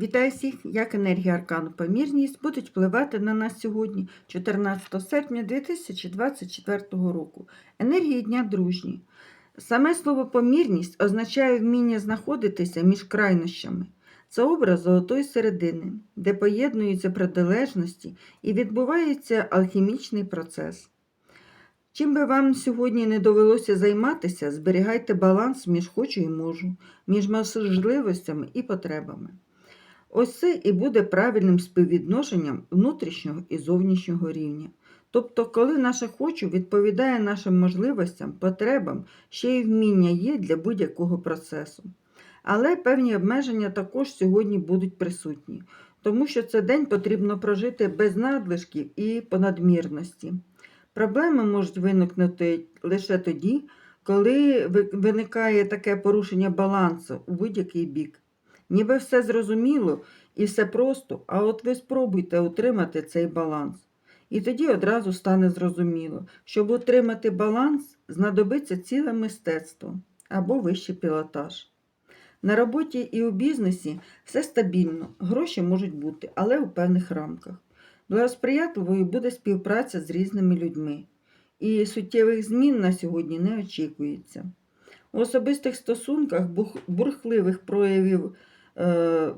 Вітаю всіх! Як енергія аркану помірність будуть впливати на нас сьогодні, 14 серпня 2024 року. Енергії дня дружні. Саме слово помірність означає вміння знаходитися між крайнощами. Це образ золотої середини, де поєднуються протилежності і відбувається алхімічний процес. Чим би вам сьогодні не довелося займатися, зберігайте баланс між хочу і можу, між можливостями і потребами. Ось це і буде правильним співвідношенням внутрішнього і зовнішнього рівня. Тобто, коли наше хочу відповідає нашим можливостям, потребам, ще й вміння є для будь-якого процесу. Але певні обмеження також сьогодні будуть присутні, тому що цей день потрібно прожити без надлишків і понадмірності. Проблеми можуть виникнути лише тоді, коли виникає таке порушення балансу у будь-який бік. Ніби все зрозуміло і все просто, а от ви спробуйте утримати цей баланс. І тоді одразу стане зрозуміло, щоб утримати баланс, знадобиться ціле мистецтво або вищий пілотаж. На роботі і у бізнесі все стабільно, гроші можуть бути, але у певних рамках. Благосприятливою буде співпраця з різними людьми, і суттєвих змін на сьогодні не очікується. У особистих стосунках бурхливих проявів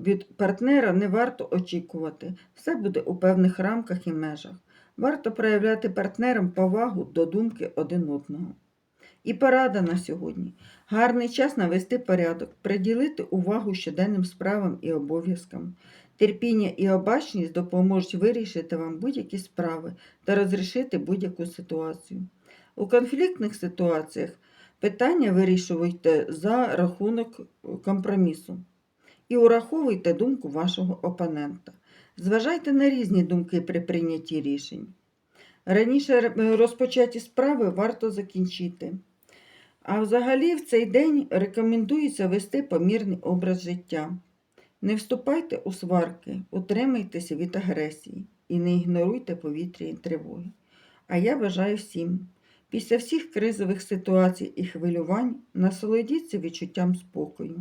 від партнера не варто очікувати. Все буде у певних рамках і межах. Варто проявляти партнерам повагу до думки один одного. І порада на сьогодні. Гарний час навести порядок, приділити увагу щоденним справам і обов'язкам. Терпіння і обачність допоможуть вирішити вам будь-які справи та розрішити будь-яку ситуацію. У конфліктних ситуаціях питання вирішуйте за рахунок компромісу і ураховуйте думку вашого опонента. Зважайте на різні думки при прийнятті рішень. Раніше розпочаті справи варто закінчити. А взагалі в цей день рекомендується вести помірний образ життя. Не вступайте у сварки, утримайтеся від агресії і не ігноруйте повітряні тривоги. А я бажаю всім, після всіх кризових ситуацій і хвилювань насолодіться відчуттям спокою,